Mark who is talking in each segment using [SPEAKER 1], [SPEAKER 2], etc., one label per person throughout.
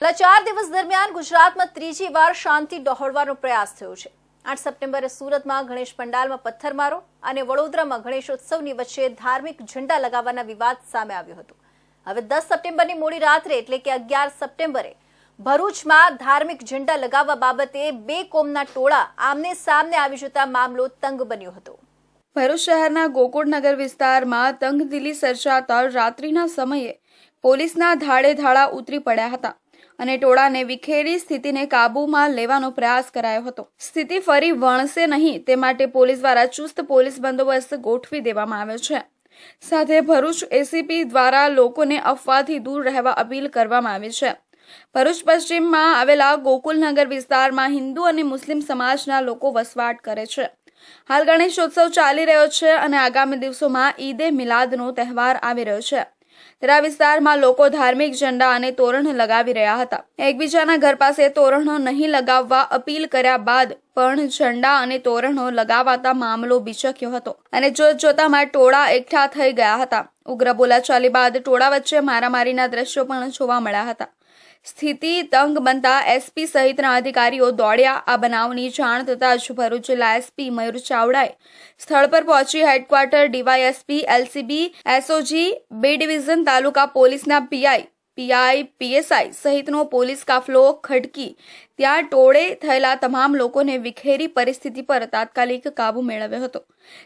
[SPEAKER 1] છેલ્લા ચાર દિવસ દરમિયાન ગુજરાતમાં ત્રીજી વાર શાંતિ ડહોળવાનો પ્રયાસ થયો છે. આઠ સપ્ટેમ્બરે સુરતમાં ગણેશ પંડાલમાં પથ્થરમારો અને વડોદરામાં ગણેશોત્સવની વચ્ચે ધાર્મિક ઝંડા લગાવવાના વિવાદ સામે આવ્યો હતો. હવે દસ સપ્ટેમ્બરની મોડી રાત્રે, એટલે કે અગિયાર સપ્ટેમ્બરે, ભરૂચમાં ધાર્મિક ઝંડા લગાવવા બાબતે બે કોમના ટોળા આમને સામને આવી જતા મામલો તંગ બન્યો હતો.
[SPEAKER 2] ભરૂચ શહેરના ગોકુળનગર વિસ્તારમાં તંગદિલી સર્જાતા રાત્રિના સમયે પોલીસના ધાડે ધાડા ઉતરી પડ્યા હતા. અને ટોળાને વિખેરી સ્થિતિને કાબૂમાં લેવાનો પ્રયાસ કરાયો હતો. સ્થિતિ ફરી વણસે નહીં, તે માટે પોલીસ દ્વારા ચુસ્ત પોલીસ બંદોબસ્ત ગોઠવી દેવામાં આવ્યો છે. સાથે ભરૂચ એસીપી દ્વારા લોકોને અફવાથી દૂર રહેવા અપીલ કરવામાં આવી છે. ભરૂચ પશ્ચિમમાં આવેલા ગોકુલનગર વિસ્તારમાં હિન્દુ અને મુસ્લિમ સમાજના લોકો વસવાટ કરે છે. હાલ ગણેશોત્સવ ચાલી રહ્યો છે અને આગામી દિવસોમાં ઈદે મિલાદનો તહેવાર આવી રહ્યો છે. ત્યારે વિસ્તારમાં લોકો ધાર્મિક ઝંડા અને તોરણ લગાવી રહ્યા હતા. એકબીજાના ઘર પાસે તોરણો નહીં લગાવવા અપીલ કર્યા બાદ પણ ઝંડા અને તોરણો લગાવાતા મામલો બીચક્યો હતો અને જોત જોતામાં ટોળા એકઠા થઈ ગયા હતા. ઉગ્ર બોલાચાલી બાદ ટોળા વચ્ચે મારામારીના દ્રશ્યો પણ જોવા મળ્યા હતા. સ્થિતિ તંગ બનતા એસપી સહિતના અધિકારીઓ દોડ્યા. આ બનાવની જાણ થતાં જ ભરૂચ જિલ્લા એસપી મયુર ચાવડાએ સ્થળ પર પહોંચી હેડક્વાર્ટર ડીવાયએસપી, એલસીબી, એસઓજી, બે ડિવિઝન, તાલુકા પોલીસના પીઆઈ પીઆઈ, પીએસઆઈ સહિતનો પોલીસ કાફલો ખડકી. ત્યાં ટોળે થયેલા તમામ લોકોને વિખેરી પરિસ્થિતિ પર તાત્કાલિક કાબુ મેળવ્યો હતો.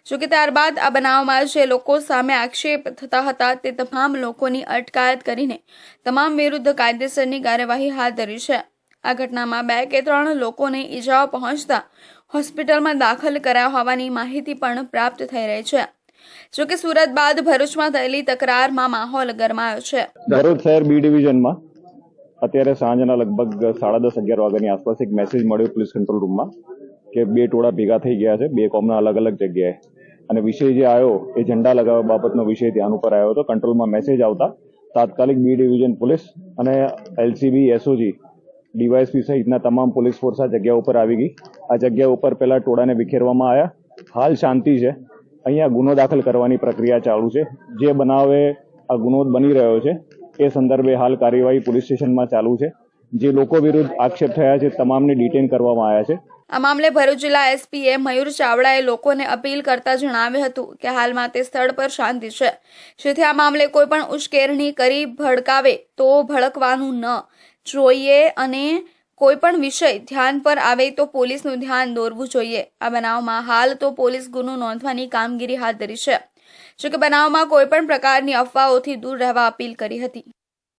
[SPEAKER 2] જોકે ત્યારબાદ આ બનાવમાં જે લોકો સામે આક્ષેપ થતા હતા તે તમામ લોકોની અટકાયત કરીને તમામ વિરુદ્ધ કાયદેસરની કાર્યવાહી હાથ ધરી છે. આ ઘટનામાં બે કે ત્રણ લોકોને ઈજાઓ પહોંચતા હોસ્પિટલમાં દાખલ કરાયા હોવાની માહિતી પણ પ્રાપ્ત થઈ રહી છે. જોકે સુરત બાદ ભરૂચમાં થયેલી તકરારમાં માહોલ ગરમાયો છે.
[SPEAKER 3] ભરૂચ શહેર બી ડિવિઝનમાં અત્યારે સાંજના લગભગ સાડા દસ, અગિયાર વાગ્યાની આસપાસ એક મેસેજ મળ્યો પોલીસ કંટ્રોલ રૂમમાં કે બે ટોળા ભેગા થઈ ગયા છે, બે કોમના અલગ અલગ જગ્યાએ. અને વિષય જે આવ્યો એ ઝંડા લગાવવા બાબતનો વિષય ધ્યાન ઉપર આવ્યો હતો. કંટ્રોલમાં મેસેજ આવતા તાત્કાલિક બી ડિવિઝન પોલીસ અને એલસીબી, એસઓજી ડીવાયએસપી સહિતના તમામ પોલીસ ફોર્સ આ જગ્યા ઉપર આવી ગઈ. આ જગ્યા ઉપર પહેલા ટોળાને વિખેરવામાં આવ્યા. હાલ શાંતિ છે. અહીંયા ગુનો દાખલ કરવાની પ્રક્રિયા ચાલુ છે. જે બનાવે આ ગુનો બની રહ્યો છે, એ સંદર્ભે હાલ કાર્યવાહી પોલીસ સ્ટેશનમાં ચાલુ છે. જે લોકો વિરુદ્ધ આક્ષેપ થયા છે, તમામને ડિટેન કરવામાં આવ્યા છે.
[SPEAKER 2] આ મામલે ભરૂચ જિલ્લા એસપીએ મયુર ચાવડાએ લોકોને અપીલ કરતા જણાવ્યું હતું કે હાલમાં તે સ્થળ પર શાંતિ છે. જેથી આ મામલે કોઈ પણ ઉશ્કેરણી કરી ભડકાવે તો ભડકવાનું ન જોઈએ અને કોઈ પણ વિષય ધ્યાન પર આવે તો પોલીસનું ધ્યાન દોરવું જોઈએ. આ બનાવમાં હાલ તો પોલીસ ગુનો નોંધવાની કામગીરી હાથ ધરી છે. જોકે બનાવમાં કોઈ પણ પ્રકારની અફવાઓથી દૂર રહેવા અપીલ કરી હતી.